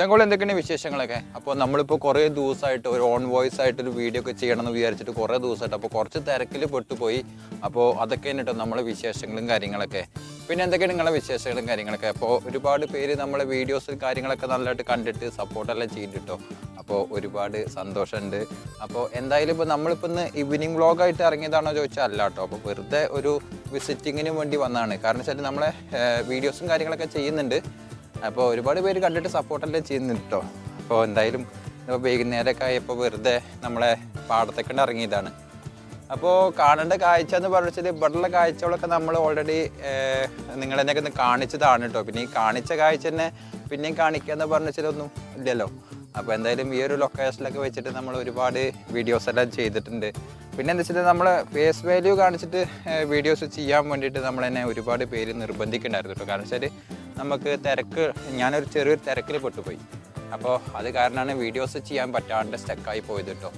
ചങ്കോൾ എന്തൊക്കെയാണ് വിശേഷങ്ങളൊക്കെ? അപ്പോൾ നമ്മളിപ്പോൾ കുറേ ദിവസമായിട്ട് ഒരു ഓൺ വോയിസ് ആയിട്ട് ഒരു വീഡിയോ ഒക്കെ ചെയ്യണം എന്ന് വിചാരിച്ചിട്ട് കുറേ ദിവസമായിട്ട് അപ്പോൾ കുറച്ച് തിരക്കിൽ പെട്ടുപോയി. അപ്പോൾ അതൊക്കെ കേട്ടോ നമ്മളെ വിശേഷങ്ങളും കാര്യങ്ങളൊക്കെ. പിന്നെ എന്തൊക്കെയാണ് നിങ്ങളെ വിശേഷങ്ങളും കാര്യങ്ങളൊക്കെ? അപ്പോൾ ഒരുപാട് പേര് നമ്മളെ വീഡിയോസ് കാര്യങ്ങളൊക്കെ നല്ലതായിട്ട് കണ്ടിട്ട് സപ്പോർട്ടെല്ലാം ചെയ്തിട്ടോ. അപ്പോൾ ഒരുപാട് സന്തോഷമുണ്ട്. അപ്പോൾ എന്തായാലും ഇപ്പോൾ നമ്മളിപ്പോൾ ഇന്ന് ഈവനിങ് വ്ളോഗായിട്ട് ഇറങ്ങിയതാണോ ചോദിച്ചാൽ അല്ല കേട്ടോ അപ്പോൾ വെറുതെ ഒരു വിസിറ്റിങ്ങിന് വേണ്ടി വന്നതാണ്. കാരണം വെച്ചാൽ നമ്മളെ വീഡിയോസും കാര്യങ്ങളൊക്കെ ചെയ്യുന്നുണ്ട്. അപ്പോൾ ഒരുപാട് പേര് കണ്ടിട്ട് സപ്പോർട്ടെല്ലാം ചെയ്യുന്നുണ്ട് കേട്ടോ അപ്പോൾ എന്തായാലും ഇപ്പോൾ വൈകുന്നേരമൊക്കെ ആയപ്പോൾ വെറുതെ നമ്മളെ പാടത്തേക്ക് ഇറങ്ങിയതാണ്. അപ്പോൾ കാണേണ്ട കാഴ്ച എന്ന് പറഞ്ഞാൽ ഇവിടെയുള്ള കാഴ്ചകളൊക്കെ നമ്മൾ ഓൾറെഡി നിങ്ങളെന്നൊക്കെ ഒന്ന് കാണിച്ചതാണ് കേട്ടോ പിന്നെ ഈ കാണിച്ച കാഴ്ച തന്നെ പിന്നെയും കാണിക്കുക എന്ന് പറഞ്ഞാലൊന്നും ഇല്ലല്ലോ. അപ്പോൾ എന്തായാലും ഈ ഒരു ലൊക്കേഷനിലൊക്കെ വെച്ചിട്ട് നമ്മൾ ഒരുപാട് വീഡിയോസ് എല്ലാം ചെയ്തിട്ടുണ്ട്. പിന്നെ എന്താ വെച്ചാൽ നമ്മൾ ഫേസ് വാല്യൂ കാണിച്ചിട്ട് വീഡിയോസ് ചെയ്യാൻ വേണ്ടിയിട്ട് നമ്മൾ തന്നെ ഒരുപാട് പേര് നിർബന്ധിക്കുന്നുണ്ടായിരുന്നു കേട്ടോ കാരണം വെച്ചാൽ നമുക്ക് തിരക്ക് ഞാനൊരു ചെറിയൊരു തിരക്കിൽ പെട്ടുപോയി. അപ്പോൾ അത് കാരണമാണ് വീഡിയോസ് ചെയ്യാൻ പറ്റാണ്ട് സ്റ്റക്കായി പോയത് കേട്ടോ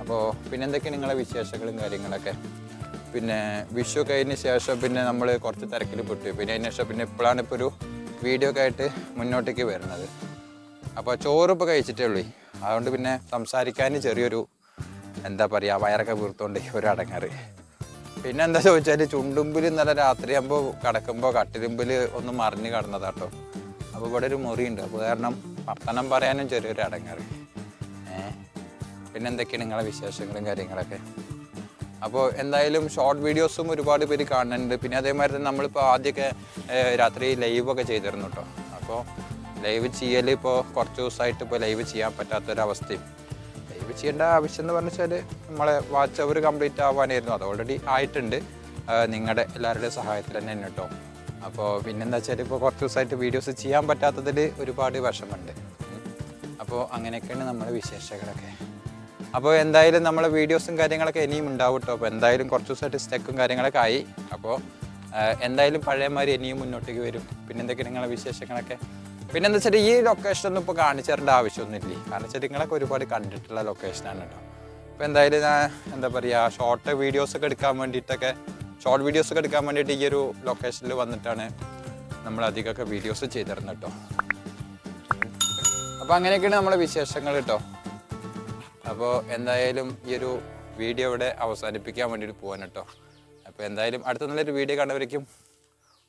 അപ്പോൾ പിന്നെ എന്തൊക്കെയാണ് നിങ്ങളെ വിശേഷങ്ങളും കാര്യങ്ങളൊക്കെ? പിന്നെ വിഷു കഴിഞ്ഞ ശേഷം പിന്നെ നമ്മൾ കുറച്ച് തിരക്കിൽ പെട്ടു പിന്നെ അതിന് ശേഷം പിന്നെ ഇപ്പോഴാണ് ഇപ്പോൾ ഒരു വീഡിയോ ഒക്കെ ആയിട്ട് മുന്നോട്ടേക്ക് വരുന്നത്. അപ്പോൾ ചോറിപ്പോൾ കഴിച്ചിട്ടേ ഉള്ളൂ. അതുകൊണ്ട് പിന്നെ സംസാരിക്കാൻ ചെറിയൊരു എന്താ പറയുക വയറൊക്കെ വീർത്തുകൊണ്ട് ഒരു അടങ്ങാറ് പിന്നെ എന്താ ചോദിച്ചാൽ ചുണ്ടുമ്പിൽ ഇന്നലെ രാത്രിയാകുമ്പോൾ കിടക്കുമ്പോൾ കട്ടിലുമ്പിൽ ഒന്ന് മറിഞ്ഞ് കിടന്നതാട്ടോ. അപ്പോൾ ഇവിടെ ഒരു മുറിയുണ്ട്. അപ്പോൾ കാരണം വർത്തനം പറയാനും ചെറിയൊരു അടങ്ങാറ് പിന്നെ എന്തൊക്കെയാണ് നിങ്ങളെ വിശേഷങ്ങളും കാര്യങ്ങളൊക്കെ? അപ്പോൾ എന്തായാലും ഷോർട്ട് വീഡിയോസും ഒരുപാട് പേര് കാണുന്നുണ്ട്. പിന്നെ അതേമാതിരി തന്നെ നമ്മളിപ്പോൾ ആദ്യമൊക്കെ രാത്രി ലൈവൊക്കെ ചെയ്തിരുന്നു കേട്ടോ അപ്പോൾ ലൈവ് ചെയ്യൽ ഇപ്പോൾ കുറച്ച് ദിവസമായിട്ട് ഇപ്പോൾ ലൈവ് ചെയ്യാൻ പറ്റാത്തൊരവസ്ഥയും. ലൈവ് ചെയ്യേണ്ട ആവശ്യം എന്ന് പറഞ്ഞാൽ നമ്മളെ വാച്ച് അവർ കംപ്ലീറ്റ് ആവാനായിരുന്നു. അത് ഓൾറെഡി ആയിട്ടുണ്ട്. നിങ്ങളുടെ എല്ലാവരുടെയും സഹായത്തിൽ തന്നെ കേട്ടോ അപ്പോൾ പിന്നെന്താ വെച്ചാൽ ഇപ്പോൾ കുറച്ച് ദിവസമായിട്ട് വീഡിയോസ് ചെയ്യാൻ പറ്റാത്തതിൽ ഒരുപാട് വിഷമമുണ്ട്. അപ്പോൾ അങ്ങനെയൊക്കെയാണ് നമ്മുടെ വിശേഷങ്ങളൊക്കെ. അപ്പോൾ എന്തായാലും നമ്മളെ വീഡിയോസും കാര്യങ്ങളൊക്കെ ഇനിയും ഉണ്ടാവും കേട്ടോ അപ്പോൾ എന്തായാലും കുറച്ച് ദിവസമായിട്ട് സ്റ്റെക്കും കാര്യങ്ങളൊക്കെ ആയി. അപ്പോൾ എന്തായാലും പഴയമാതിരി ഇനിയും മുന്നോട്ടേക്ക് വരും. പിന്നെ നിങ്ങളുടെ നിങ്ങളെ വിശേഷങ്ങളൊക്കെ? പിന്നെ എന്താ വെച്ചാൽ ഈ ലൊക്കേഷൻ ഒന്നും ഇപ്പോൾ കാണിച്ചു തരേണ്ട ആവശ്യമൊന്നുമില്ലേ. കാരണം വെച്ചാൽ നിങ്ങളൊക്കെ ഒരുപാട് കണ്ടിട്ടുള്ള ലൊക്കേഷനാണ് കേട്ടോ അപ്പോൾ എന്തായാലും ഞാൻ എന്താ പറയുക ഷോർട്ട് വീഡിയോസ് ഒക്കെ എടുക്കാൻ വേണ്ടിയിട്ടൊക്കെ ഷോർട്ട് വീഡിയോസ് ഒക്കെ എടുക്കാൻ വേണ്ടിയിട്ട് ഈ ഒരു ലൊക്കേഷനിൽ വന്നിട്ടാണ് നമ്മൾ അധികമൊക്കെ വീഡിയോസ് ചെയ്തിരുന്നത് കേട്ടോ അപ്പോൾ അങ്ങനെയൊക്കെയാണ് നമ്മളെ വിശേഷങ്ങൾ കേട്ടോ അപ്പോൾ എന്തായാലും ഈ ഒരു വീഡിയോ ഇവിടെ അവസാനിപ്പിക്കാൻ വേണ്ടിയിട്ട് പോകാൻ കേട്ടോ അപ്പോൾ എന്തായാലും അടുത്ത നല്ലൊരു വീഡിയോ കണ്ടവരേക്കും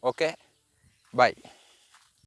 ഓക്കെ ബൈ